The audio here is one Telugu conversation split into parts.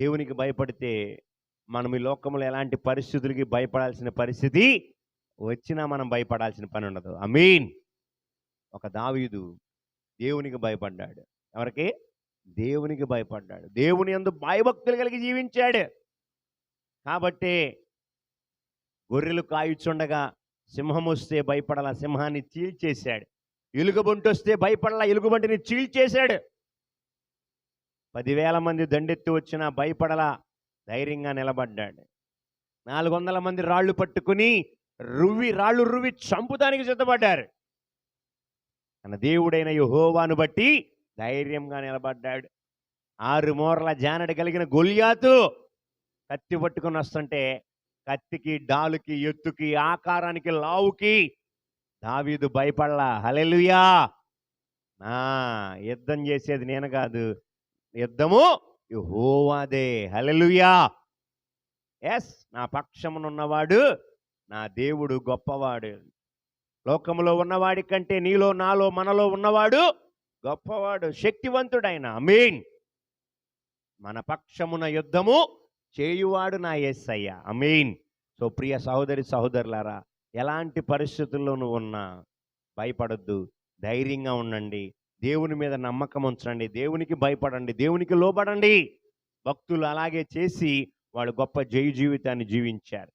దేవునికి భయపడితే మనం ఈ లోకంలో ఎలాంటి పరిస్థితులకి భయపడాల్సిన పరిస్థితి వచ్చినా మనం భయపడాల్సిన పని ఉండదు. అమీన్ ఒక దావీదు దేవునికి భయపడ్డాడు. ఎవరికి? దేవునికి భయపడ్డాడు. దేవుని యందు భయభక్తులు కలిగి జీవించాడు. కాబట్టి గొర్రెలు కాయుచుండగా సింహం వస్తే భయపడాల? సింహాన్ని చీల్చేశాడు. ఎలుగుబంటి వస్తే భయపడాల? ఎలుగుబంటిని చీల్చేశాడు. పదివేల మంది దండెత్తి వచ్చినా భయపడలా ధైర్యంగా నిలబడ్డాడు. నాలుగు వందల మంది రాళ్ళు పట్టుకుని రువ్వి రాళ్ళు రువ్వి చంపుతానికి సిద్ధపడ్డారు. తన దేవుడైన యెహోవాను బట్టి ధైర్యంగా నిలబడ్డాడు. ఆరు మూరల జానడి కలిగిన గొలియాతు కత్తి పట్టుకుని వస్తుంటే కత్తికి డాలుకి ఎత్తుకి ఆకారానికి లావుకి దావీదు భయపడలా. హలెలుయా నా యుద్ధం చేసేది నేను కాదు. యుద్ధము యెహోవాదే. హలలుయా ఎస్ నా పక్షమునున్నవాడు నా దేవుడు గొప్పవాడు. లోకములో ఉన్నవాడి కంటే నీలో నాలో మనలో ఉన్నవాడు గొప్పవాడు శక్తివంతుడైన అమీన్. మన పక్షమున యుద్ధము చేయువాడు నా యేసయ్య అమీన్. సో ప్రియ సహోదరి సహోదరులారా ఎలాంటి పరిస్థితుల్లోనూ ఉన్నా భయపడొద్దు ధైర్యంగా ఉండండి. దేవుని మీద నమ్మకం ఉంచండి. దేవునికి భయపడండి. దేవునికి లోబడండి. భక్తులు అలాగే చేసి వాళ్ళు గొప్ప జయ జీవితాన్ని జీవించారు.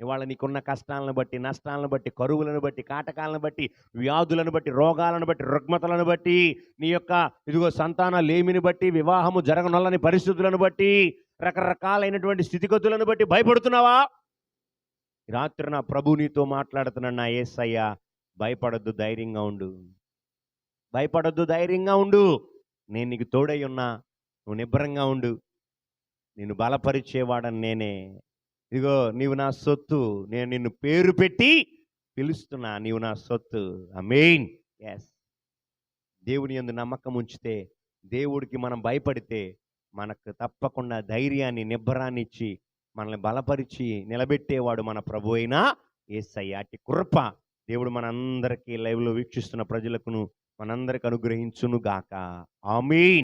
ఇవాళ నీకున్న కష్టాలను బట్టి నష్టాలను బట్టి కరువులను బట్టి కాటకాలను బట్టి వ్యాధులను బట్టి రోగాలను బట్టి రుగ్మతలను బట్టి నీ యొక్క ఇదిగో సంతాన లేమిని బట్టి వివాహము జరగనొల్లని పరిస్థితులను బట్టి రకరకాలైనటువంటి స్థితిగతులను బట్టి భయపడుతున్నావా? రాత్రి నా ప్రభు నీతో మాట్లాడుతున్నాడు నా ఏసయ్య. భయపడద్దు ధైర్యంగా ఉండు. భయపడొద్దు ధైర్యంగా ఉండు. నేను నీకు తోడై ఉన్నా నువ్వు నిబ్బరంగా ఉండు. నిన్ను బలపరిచేవాడని నేనే. ఇదిగో నీవు నా సొత్తు. నేను నిన్ను పేరు పెట్టి పిలుస్తున్నా నీవు నా సొత్తు. ఆ మెయిన్ ఎస్ దేవుని యందు నమ్మకం ఉంచితే దేవుడికి మనం భయపడితే మనకు తప్పకుండా ధైర్యాన్ని నిబ్బరాన్ని ఇచ్చి మనల్ని బలపరిచి నిలబెట్టేవాడు మన ప్రభు అయినా ఏసయ్య. అట్టి కృప దేవుడు మనందరికీ లైవ్లో వీక్షిస్తున్న ప్రజలకును మనందరికి అనుగ్రహించును గాక ఆమీన్.